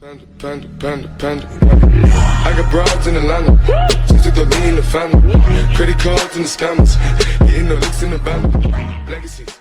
Panda, panda, panda, panda. I got broads in Atlanta. Just took the lean in the family. Credit cards and the scammers. Getting the licks in the band. Legacies.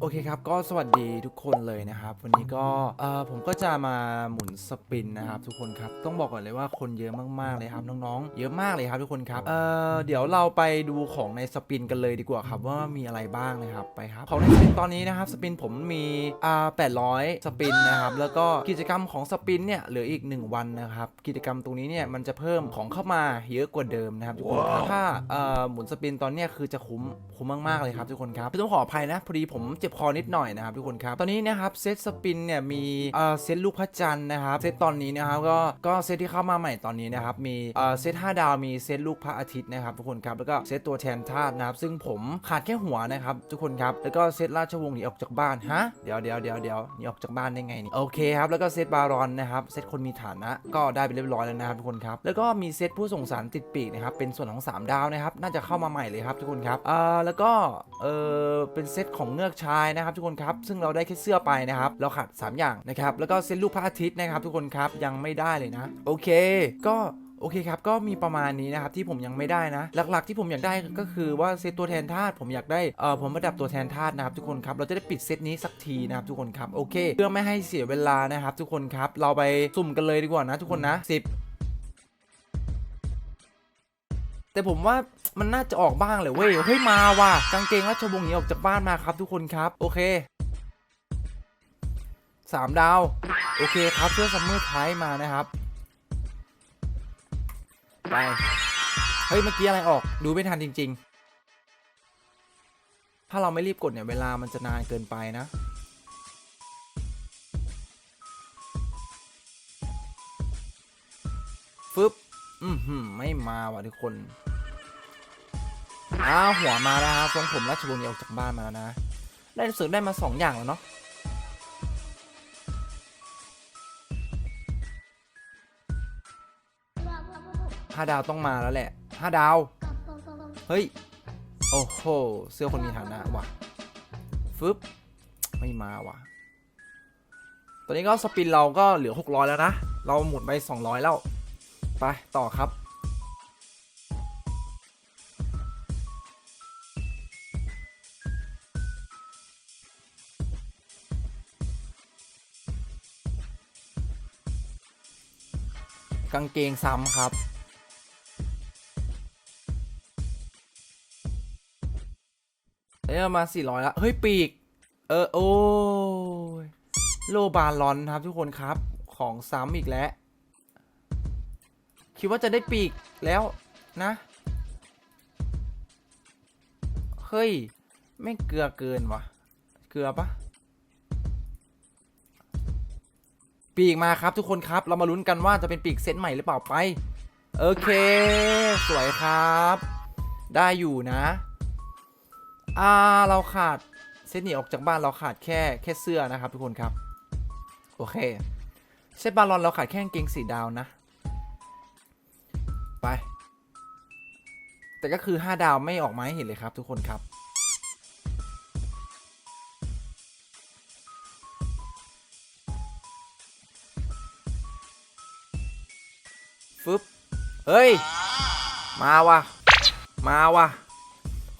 โอเคครับ ก็สวัสดีทุกคนเลยนะครับ วันนี้ก็เอ่อผมก็จะมาหมุนสปินนะครับทุกคนครับ ต้องบอกก่อนเลยว่าคนเยอะมากๆเลยครับน้องๆ เยอะมากเลยครับทุกคนครับ เอ่อเดี๋ยวเราไปดูของในสปินกันเลยดีกว่าครับว่ามีอะไรบ้างนะครับไปครับ ของในสปินตอนนี้นะครับสปินผมมีอ่า800สปินนะครับ แล้วก็กิจกรรมของสปินเนี่ยเหลืออีก 1 วันนะครับ กิจกรรมตรงนี้เนี่ยมันจะเพิ่มของเข้ามาเยอะกว่าเดิมนะครับทุกคนครับถ้าเอ่อหมุนสปินตอนเนี้ยคือจะคุ้มคุ้มมากๆเลยครับทุกคนครับต้องขออภัยนะพอดีผมเจ็บคอนิดหน่อยนะครับทุกคนครับ ตอนนี้นะครับเซตสปินเนี่ยมีเอ่อเซตลูกพระจันทร์นะครับ เซตตอนนี้นะครับก็ก็เซตที่เข้ามาใหม่ตอนนี้นะครับมีเอ่อเซต5ดาวมีเซตลูกพระอาทิตย์นะครับทุกคนครับแล้วก็เซตตัวแทนธาตุนะครับซึ่งผมขาดแค่หัวนะครับทุกคนครับแล้วก็เซตราชวงศ์หนีออกจากบ้านฮะเดี๋ยวเดี๋ยวเดี๋ยวเดี๋ยวหนีออกจากบ้านได้ไงนี่โอเคครับแล้วก็เซตบารอนนะครับเซตคนมีฐานะก็ได้ไปเรียบร้อยแล้วนะครับทุกคนครับแล้วก็มีเซตผู้ส่งสารติดปีกนะครับเป็นส่วนของ 3 ดาวนะครับน่าจะเข้ามาใหม่เลยครับทุกคนครับเอ่อแล้วก็เออเป็นเซตของเงือกชายนะครับทุกคนครับซึ่งเราได้แค่เสื้อไปนะครับเราขาด3 อย่างนะครับแล้วก็เซตลูกพระอาทิตย์นะครับทุกคนครับยังไม่ได้เลยนะ โอเค ก็โอเคครับ ก็มีประมาณนี้นะครับที่ผมยังไม่ได้นะ หลักๆที่ผมอยากได้ก็คือว่าเซตตัวแทนธาตุผมอยากได้เออผมประดับตัวแทนธาตุนะครับทุกคนครับเราจะได้ปิดเซตนี้สักทีนะครับทุกคนครับโอเค เพื่อไม่ให้เสียเวลานะครับทุกคนครับเราไปสุ่มกันเลยดีกว่านะทุกคนนะ10 แต่ผมว่ามันน่าจะออกบ้างเลยเว้ยเฮ้ยมาว่ะกางเกงราชวงศ์นีออกจากบ้านมาครับทุกคนครับ โอเคสามดาว โอเคครับเสื้อซัมเมอร์ไทยมานะครับ ไป เฮ้ย เมื่อกี้อะไรออกดูไม่ทันจริง ๆ ถ้าเราไม่รีบกดเนี่ย เวลามันจะนานเกินไปนะ ฟึบ อือหือไม่มาว่ะทุกคน อ้าวหัวมาแล้วครับทรงผมราชบุรีออกจากบ้านมาแล้วนะ ได้รู้สึกได้มาสองอย่างแล้วเนาะห้าดาวต้องมาแล้วแหละห้าดาว เฮ้ย โอ้โห เสื้อคนมีฐานะว่ะ ฟึบ ไม่มาว่ะ ตอนนี้ก็สปินเราก็เหลือ 600 แล้วนะ เราหมุนไป 200 แล้ว ไป ต่อครับ กางเกงซ้ำครับเอ้ยมา400แล้ว เฮ้ย ปีก เออ โอ้ย โลบาลอนครับทุกคนครับ ของซ้ำอีกแล้ว คิดว่าจะได้ปีกแล้วนะ เฮ้ย ไม่เกลือเกินวะ เกลือปะ ปีกมาครับทุกคนครับ เรามาลุ้นกันว่าจะเป็นปีกเซตใหม่หรือเปล่าไป โอเค สวยครับ ได้อยู่นะอ่าเราขาดเซตหนีออกจากบ้านเราขาดแค่แค่เสื้อนะครับ ทุกคนครับ โอเคเซตบาลอนเราขาดแค่กางเกงสีดาวนะ ไป แต่ก็คือ 5 ดาวไม่ออกมาให้เห็นเลยครับ ทุกคนครับ ฟึบเฮ้ย มาว่ะ มาว่ะ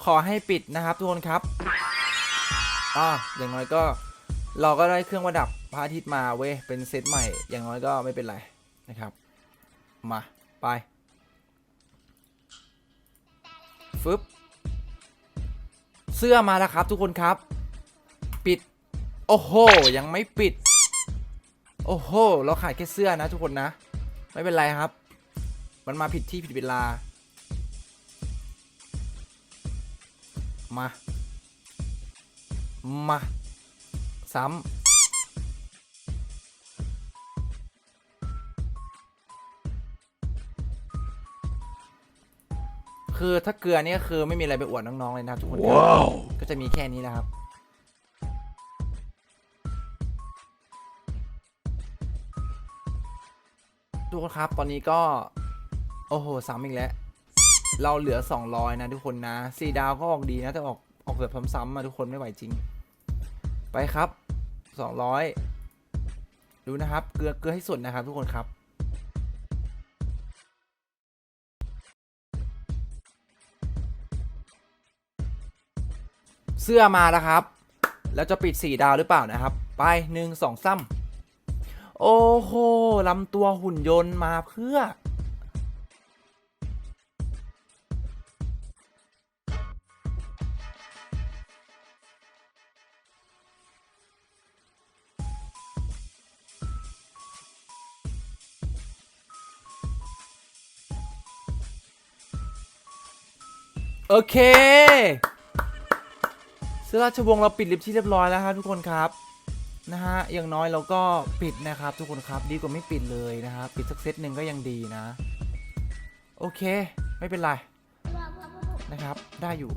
ขอให้ปิดนะครับทุกคนครับอ่าอย่างน้อยก็เราก็ได้เครื่องประดับพระอาทิตย์มาเว้ย เป็นเซตใหม่ อย่างน้อยก็ไม่เป็นไรนะครับ มา ไป ฟึบ เสื้อมาแล้วครับทุกคนครับ ปิด โอ้โห ยังไม่ปิด โอ้โห เราขาดแค่เสื้อนะทุกคนนะ ไม่เป็นไรครับ มันมาผิดที่ผิดเวลา มา มา ซ้ำคือถ้าเกลือเนี่ยคือไม่มีอะไรไปอวดน้อง ๆ เลยนะครับทุกคนครับก็จะมีแค่นี้แหละครับ ทุกคนครับตอนนี้ก็ โอ้โหซ้ำอีกแล้ว เราเหลือ 200 นะทุกคนนะสี่ดาวก็ออกดีนะ แต่ออกออกแบบซ้ำๆมาทุกคนไม่ไหวจริง ไปครับ 200 ดูนะครับ เกลือเกลือให้สุดนะครับทุกคนครับเสื้อมาแล้วครับ แล้วจะปิดสี่ดาวหรือเปล่านะครับ ไปหนึ่งสองซ้ำโอ้โหลำตัวหุ่นยนต์มาเพื่อ โอเคเสื้อราชวงศ์เราปิดลิฟที่เรียบร้อยแล้วครับทุกคนครับนะฮะอย่างน้อยเราก็ปิดนะครับ ทุกคนครับดีกว่าไม่ปิดเลยนะครับปิดสักเซตหนึ่งก็ยังดีนะ โอเค ไม่เป็นไรนะครับ ได้อยู่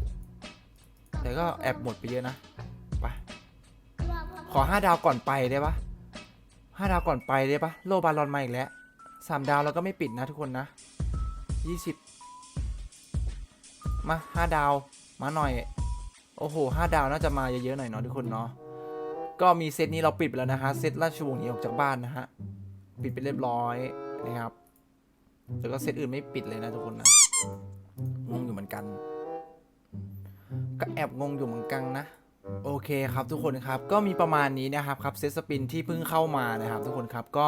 แต่ก็แอบหมดไปเยอะนะไปขอห้าดาวก่อนไปได้ปะห้าดาวก่อนไปได้ปะโลบาลอนมาอีกแล้วสามดาวเราก็ไม่ปิดนะทุกคนนะยี่สิบ มาห้าดาวมาหน่อย โอ้โหห้าดาวน่าจะมาเยอะๆหน่อยเนาะทุกคนเนาะก็มีเซตนี้เราปิดไปแล้วนะฮะเซตราชวงศ์หนีออกจากบ้านนะฮะปิดไปเรียบร้อยนะครับแล้วก็เซตอื่นไม่ปิดเลยนะทุกคนนะงงอยู่เหมือนกัน ก็แอบงงอยู่เหมือนกันนะโอเคครับทุกคนครับก็มีประมาณนี้นะครับครับเซตสปินที่เพิ่งเข้ามานะครับ ทุกคนครับก็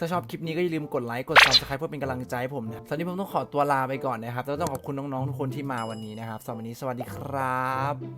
ถ้าชอบคลิปนี้ก็อย่าลืมกดไลค์กด subscribe เพื่อเป็นกำลังใจให้ผมนะครับตอนนี้ผมต้องขอตัวลาไปก่อนนะครับแล้วต้องขอบคุณน้องๆทุกคนที่มาวันนี้นะครับสำหรับวันนี้สวัสดีครับ